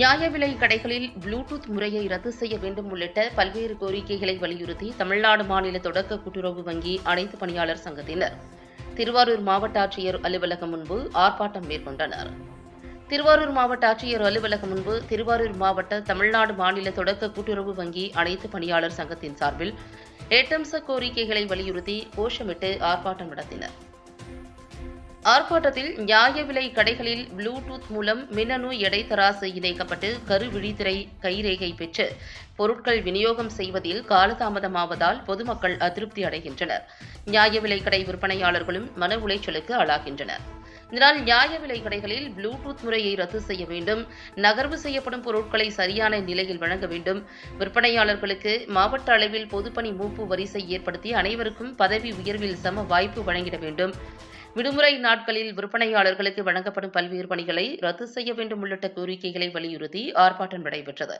நியாய விலை கடைகளில் ப்ளூடூத் முறையை ரத்து செய்ய வேண்டும் உள்ளிட்ட பல்வேறு கோரிக்கைகளை வலியுறுத்தி தமிழ்நாடு மாநில தொடக்க கூட்டுறவு வங்கி அனைத்து பணியாளர் சங்கத்தினர் திருவாரூர் மாவட்ட ஆட்சியர் அலுவலகம் முன்பு ஆர்ப்பாட்டம் மேற்கொண்டனர். திருவாரூர் மாவட்ட ஆட்சியர் அலுவலகம் முன்பு திருவாரூர் மாவட்ட தமிழ்நாடு மாநில தொடக்க கூட்டுறவு வங்கி அனைத்து பணியாளர் சங்கத்தின் சார்பில் ஏட்டம்ச கோரிக்கைகளை வலியுறுத்தி கோஷமிட்டு ஆர்ப்பாட்டம் நடத்தினர். ஆர்ப்பாட்டத்தில் நியாய விலை கடைகளில் ப்ளூடூத் மூலம் மின்னணு எடை இணைக்கப்பட்டு கருவிழித்திரை கைரேகை பெற்று பொருட்கள் விநியோகம் செய்வதில் காலதாமதமாவதால் பொதுமக்கள் அதிருப்தி அடைகின்றனர். நியாய விலை கடை விற்பனையாளர்களும் மன உளைச்சலுக்கு ஆளாகின்றனர். இதனால் நியாய விலை கடைகளில் ப்ளூடூத் முறையை ரத்து செய்ய வேண்டும். நகர்வு செய்யப்படும் பொருட்களை சரியான நிலையில் வழங்க வேண்டும். விற்பனையாளர்களுக்கு மாவட்ட அளவில் பொதுப்பணி மூப்பு வரிசை ஏற்படுத்தி அனைவருக்கும் பதவி உயர்வில் சம வாய்ப்பு வழங்கிட வேண்டும். விடுமுறை நாட்களில் விற்பனையாளர்களுக்கு வழங்கப்படும் பல்வேறு பணிகளை ரத்து செய்ய வேண்டும் உள்ளிட்ட கோரிக்கைகளை வலியுறுத்தி ஆர்ப்பாட்டம் நடைபெற்றது.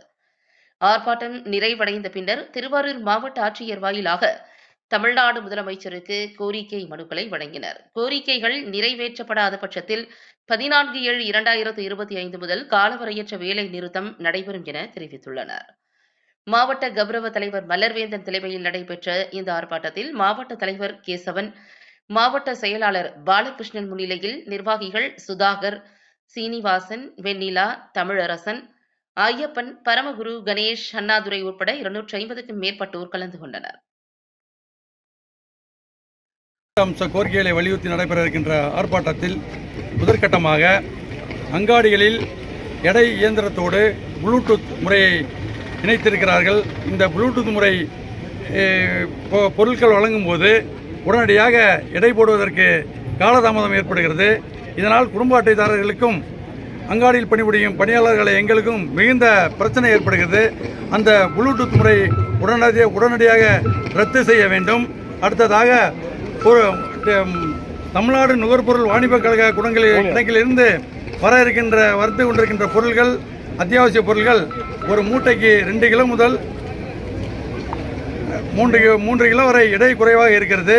ஆர்ப்பாட்டம் நிறைவடைந்த பின்னர் திருவாரூர் மாவட்ட ஆட்சியர் வாயிலாக தமிழ்நாடு முதலமைச்சருக்கு கோரிக்கை மனுக்களை வழங்கினர். கோரிக்கைகள் நிறைவேற்றப்படாத பட்சத்தில் பதினான்கு ஏழு இரண்டாயிரத்து இருபத்தி ஐந்து முதல் காலவரையற்ற வேலை நிறுத்தம் நடைபெறும் என தெரிவித்துள்ளனர். மாவட்ட கௌரவ தலைவர் மலர்வேந்தன் தலைமையில் நடைபெற்ற இந்த ஆர்ப்பாட்டத்தில் மாவட்ட தலைவர் கேசவன் மாவட்ட செயலாளர் பாலகிருஷ்ணன் முன்னிலையில் நிர்வாகிகள் சுதாகர் சீனிவாசன் வெண்ணிலா தமிழரசன் ஐயப்பன் பரமகுரு கணேஷ் அண்ணாதுரை உட்பட இருநூற்றி ஐம்பதுக்கும் மேற்பட்டோர் கலந்து கொண்டனர். அம்ச கோரிக்கைகளை வலியுறுத்தி நடைபெற இருக்கின்ற ஆர்ப்பாட்டத்தில் முதற்கட்டமாக அங்காடிகளில் எடை இயந்திரத்தோடு ப்ளூடூத் முறையை இணைத்திருக்கிறார்கள். இந்த ப்ளூடூத் முறை பொ- பொருட்கள் வழங்கும் போது உடனடியாக எடை போடுவதற்கு காலதாமதம் ஏற்படுகிறது. இதனால் குடும்ப அட்டைதாரர்களுக்கும் அங்காடியில் பணிபுரியும் பணியாளர்களை எங்களுக்கும் மிகுந்த பிரச்சனை ஏற்படுகிறது. அந்த ப்ளூடூத் முறை உடனடியாக உடனடியாக ரத்து செய்ய வேண்டும். அடுத்ததாக ஒரு தமிழ்நாடு நுகர்பொருள் வாணிபக் கழக குடங்களில் கணக்கிலிருந்து வர இருக்கின்ற வரத்து கொண்டிருக்கின்ற பொருள்கள் அத்தியாவசிய பொருள்கள் ஒரு மூட்டைக்கு ரெண்டு கிலோ முதல் மூன்று மூன்று கிலோ வரை எடை குறைவாக இருக்கிறது.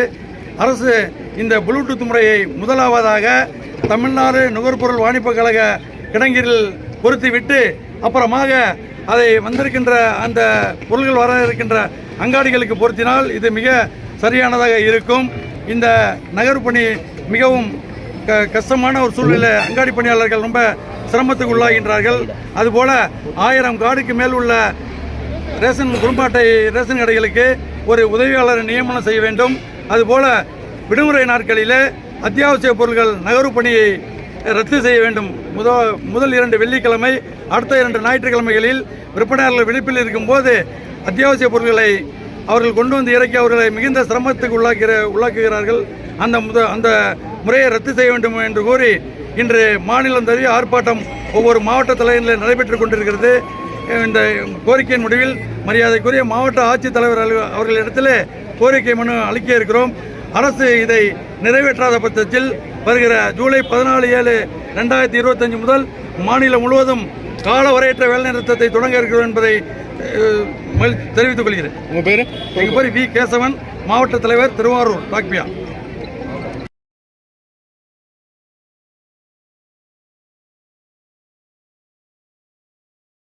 அரசு இந்த ப்ளூடூத் முறையை முதலாவதாக தமிழ்நாடு நுகர்பொருள் வாணிபக் கழக கிடங்கில் பொருத்திவிட்டு அப்புறமாக அதை வந்திருக்கின்ற அந்த பொருள்கள் வர இருக்கின்ற அங்காடிகளுக்கு பொருத்தினால் இது மிக சரியானதாக இருக்கும். இந்த நகர்ப்பணி மிகவும் க கஷ்டமான ஒரு சூழ்நிலை. அங்காடி பணியாளர்கள் ரொம்ப சிரமத்துக்கு உள்ளாகின்றார்கள் அதுபோல ஆயிரம் காடுக்கு மேல் உள்ள ரேஷன் குடும்ப அட்டை ரேஷன் கடைகளுக்கு ஒரு உதவியாளரை நியமனம் செய்ய வேண்டும். அதுபோல விடுமுறை நாட்களிலே அத்தியாவசிய பொருட்கள் நகர்வு பணியை ரத்து செய்ய வேண்டும். முத முதல் இரண்டு வெள்ளிக்கிழமை அடுத்த இரண்டு ஞாயிற்றுக்கிழமைகளில் விற்பனையாளர்கள் விழிப்பில் இருக்கும்போது அத்தியாவசிய பொருட்களை அவர்கள் கொண்டு வந்து இறக்கி அவர்களை மிகுந்த சிரமத்துக்கு உள்ளாக்கிற உள்ளாக்குகிறார்கள். அந்த முத அந்த முறையை ரத்து செய்ய வேண்டும் என்று கூறி இன்று மாநிலம் தழுவிய ஆர்ப்பாட்டம் ஒவ்வொரு மாவட்ட தலைவர்களில் நடைபெற்றுக் கொண்டிருக்கிறது. இந்த கோரிக்கையின் முடிவில் மரியாதைக்குரிய மாவட்ட ஆட்சித்தலைவர் அவர்களிடத்தில் கோரிக்கை மனு அளிக்க இருக்கிறோம். அரசு இதை நிறைவேற்றாத பட்சத்தில் வருகிற ஜூலை பதினாலு ஏழு ரெண்டாயிரத்தி இருபத்தஞ்சு முதல் மாநிலம் முழுவதும் காலவரையற்ற வேலைநிறுத்தத்தை தொடங்க இருக்கிறோம் என்பதை தெரிவித்துக் கொள்கிறேன். எங்கள் பேர்? வி. கேசவன் மாவட்ட தலைவர் திருவாரூர் டாக்பியா